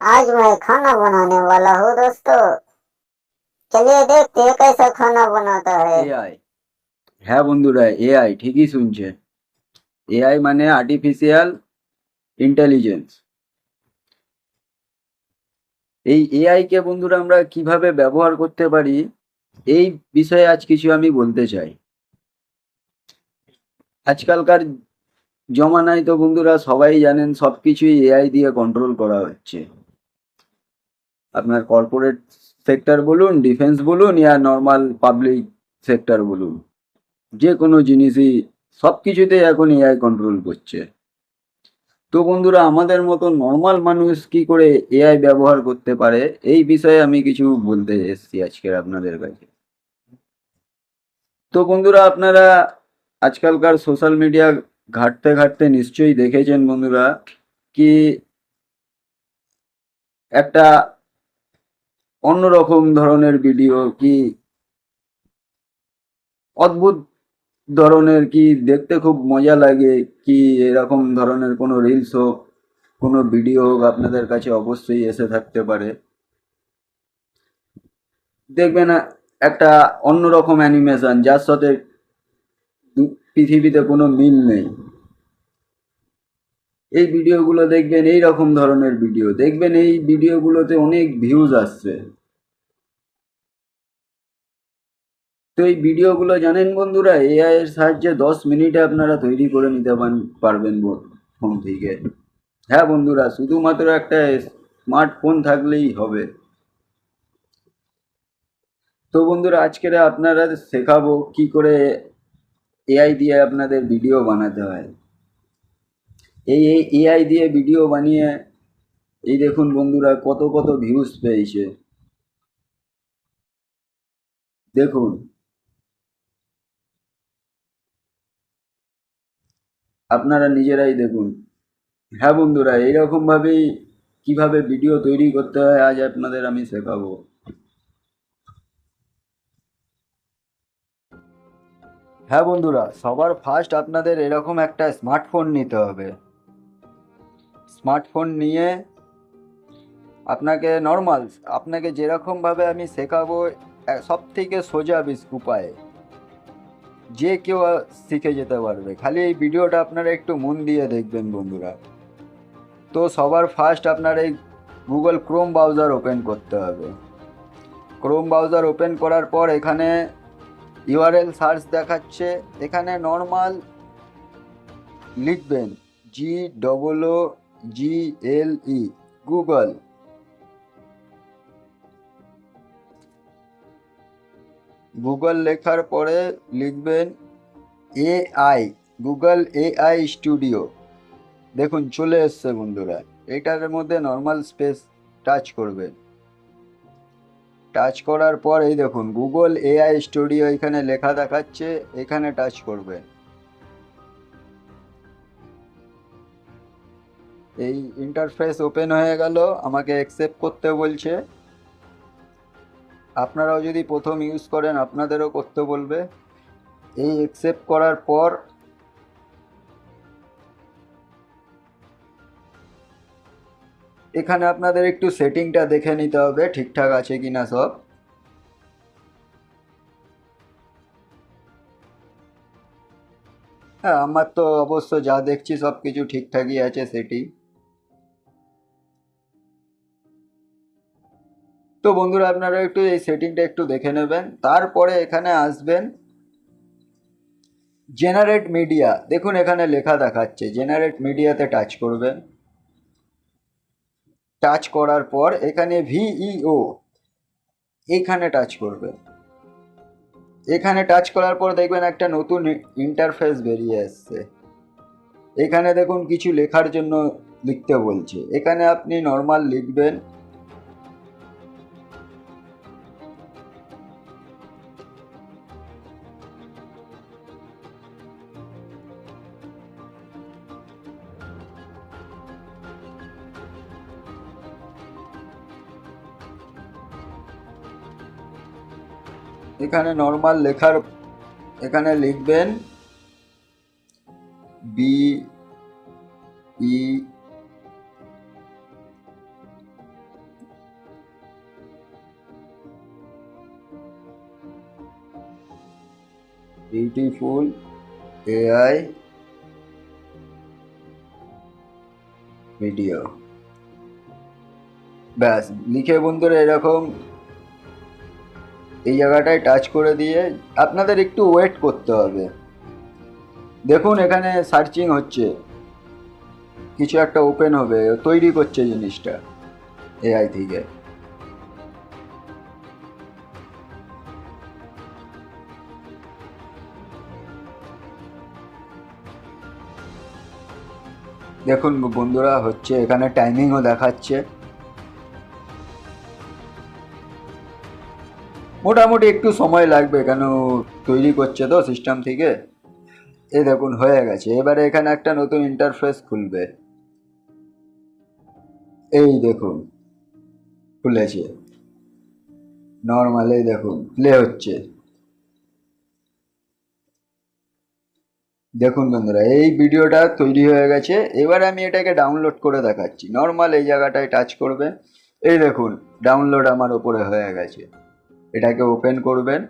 आज मैं खाना बनाने वाला हूँ दोस्तों चलिए देखते हैं कैसा खाना बनाता है এআই হ্যাঁ বন্ধুরা এআই ঠিকই শুনছে এআই মানে আর্টিফিশিয়াল ইন্টেলিজেন্স এই এআই কে বন্ধুরা আমরা কিভাবে ব্যবহার করতে পারি এই বিষয়ে আজ কিছু আমি বলতে চাই আজকালকার জমানায় তো বন্ধুরা সবাই জানেন সবকিছুই এআই দিয়ে কন্ট্রোল করা হচ্ছে আপনার কর্পোরেট সেক্টর বলুন ডিফেন্স বলুন ইয়া নর্মাল পাবলিক সেক্টর বলুন যে কোনো জিনিসই সব কিছুতেই এখন এআই কন্ট্রোল করছে। তো বন্ধুরা, আমাদের মতো নর্মাল মানুষ কি করে এআই ব্যবহার করতে পারে, এই বিষয়ে আমি কিছু বলতে এসেছি আজকের আপনাদের কাছে। তো বন্ধুরা, আপনারা আজকালকার সোশ্যাল মিডিয়া ঘাঁটতে ঘাঁটতে নিশ্চয়ই দেখেছেন বন্ধুরা, কি একটা অন্যরকম ধরনের ভিডিও কি? অদ্ভুত ধরনের কি? দেখতে খুব মজা লাগে কি? এরকম ধরনের কোনো রিলস হোক, কোনো ভিডিও হোক আপনাদের কাছে অবশ্যই এসে থাকতে পারে। দেখবেন একটা অন্যরকম অ্যানিমেশন যার সাথে পৃথিবীতে কোনো মিল নেই। এই ভিডিওগুলো দেখবেন এই রকম ধরনের ভিডিও দেখবেন এই ভিডিওগুলোতে অনেক ভিউজ আসছে। তো এই ভিডিওগুলো জানেন বন্ধুরা এআই এর সাহায্যে দশ মিনিটে আপনারা তৈরি করে নিতে পারবেন ফোন থেকে। হ্যাঁ বন্ধুরা, শুধুমাত্র একটা স্মার্টফোন থাকলেই হবে। তো বন্ধুরা, আজকের আপনারা শেখাবো কি করে এআই দিয়ে আপনাদের ভিডিও বানাতে হয়। এই এই এআই দিয়ে ভিডিও বানিয়ে, এই দেখুন বন্ধুরা, কত কত ভিউজ পেয়েছে। দেখুন আপনারা নিজেরাই দেখুন। হ্যাঁ বন্ধুরা এইরকম ভাবেই কীভাবে ভিডিও তৈরি করতে হয়, আজ আপনাদের আমি শেখাবো। হ্যাঁ বন্ধুরা, সবার ফার্স্ট আপনাদের এরকম একটা স্মার্টফোন নিতে হবে। স্মার্টফোন নিয়ে আপনাকে নর্মাল আপনাকে যেরকমভাবে আমি শেখাবো সব থেকে সোজা উপায়ে। যে কেউ শিখে যেতে পারবে। খালি এই ভিডিওটা আপনারা একটু মন দিয়ে দেখবেন বন্ধুরা। তো সবার ফার্স্ট আপনার এই গুগল ক্রোম ব্রাউজার ওপেন করতে হবে। ক্রোম ব্রাউজার ওপেন করার পর এখানে ইউআরএল সার্চ দেখাচ্ছে। এখানে নর্মাল লিখবেন G double O G L E Google Google লেখার পরে লিখবেন এআই, গুগল এআই স্টুডিও। দেখুন, চলে এসছে বন্ধুরা। এটার মধ্যে নর্মাল স্পেস টাচ করবেন। টাচ করার পর এই দেখুন, গুগল এআই স্টুডিও এখানে লেখা দেখাচ্ছে, এখানে টাচ করবেন। এই ইন্টারফেস ওপেন হয়ে গেল, আমাকে অ্যাকসেপ্ট করতে বলছে। আপনারাও যদি প্রথম ইউজ করেন, আপনাদেরও করতে বলবে। এই অ্যাকসেপ্ট করার পর এখানে আপনাদের একটু সেটিংটা দেখে নিতে হবে, ঠিকঠাক আছে কি না সব। হ্যাঁ আমার তো অবশ্য যা দেখছি সব কিছু ঠিকঠাকই আছে সেটিং তো বন্ধুরা আপনারা একটু এই সেটিংটা একটু দেখে নেবেন। তারপরে এখানে আসবেন জেনারেট মিডিয়া দেখুন এখানে লেখা দেখাচ্ছে জেনারেট মিডিয়াতে টাচ করবেন। টাচ করার পর এখানে ভিইও এখানে টাচ করবেন। এখানে টাচ করার পর দেখবেন একটা নতুন ইন্টারফেস বেরিয়ে আসছে। এখানে দেখুন কিছু লেখার জন্য লিখতে বলছে। এখানে আপনি নর্মাল লিখবেন। এখানে নর্মাল লেখার এখানে লিখবেন B E beautiful AI video ব্যাস লিখে বন্ধুরা এরকম এই জায়গাটায় টাচ করে দিয়ে আপনাদের একটু ওয়েট করতে হবে। দেখুন এখানে সার্চিং হচ্ছে। কিছু একটা ওপেন হবে, তৈরি করছে জিনিসটা এআই থেকে। দেখুন বন্ধুরা, হচ্ছে এখানে টাইমিংও দেখাচ্ছে। মোটামুটি একটু সময় লাগবে কেন তৈরি করছে তো সিস্টেম থেকে। এই দেখুন, হয়ে গেছে। এবারে এখানে একটা নতুন ইন্টারফেস খুলবে। এই দেখুন, খুলেছে। নর্মাল দেখুন প্লে হচ্ছে। দেখুন বন্ধুরা, এই ভিডিওটা তৈরি হয়ে গেছে। এবার আমি এটাকে ডাউনলোড করে দেখাচ্ছি। নর্মাল এই জায়গাটায় টাচ করবে। এই দেখুন ডাউনলোড আমার ওপরে হয়ে গেছে। এটাকে ওপেন করবেন।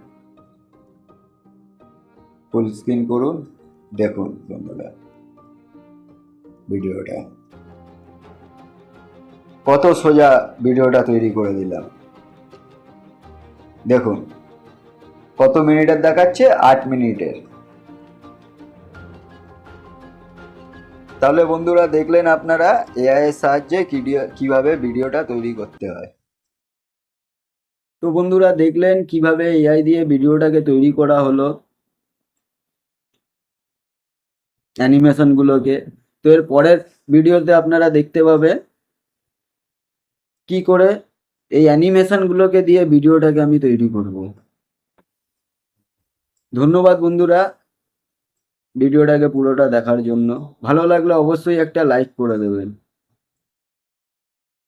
ফুল স্ক্রিন করুন। দেখুন বন্ধুরা, ভিডিওটা। কত সোজা ভিডিওটা তৈরি করে দিলাম। দেখুন, কত মিনিটের দেখাচ্ছে? আট মিনিটের। তাহলে বন্ধুরা দেখলেন আপনারা এআই এর সাহায্যে কীভাবে ভিডিওটা তৈরি করতে হয়। তো বন্ধুরা দেখলেন কীভাবে এআই দিয়ে ভিডিওটাকে তৈরি করা হলো অ্যানিমেশনগুলোকে তো এর পরের ভিডিওতে আপনারা দেখতে পাবে কি করে এই অ্যানিমেশনগুলোকে দিয়ে ভিডিওটাকে আমি তৈরি করব। ধন্যবাদ বন্ধুরা ভিডিওটাকে পুরোটা দেখার জন্য। ভালো লাগলে অবশ্যই একটা লাইক করে দেবেন।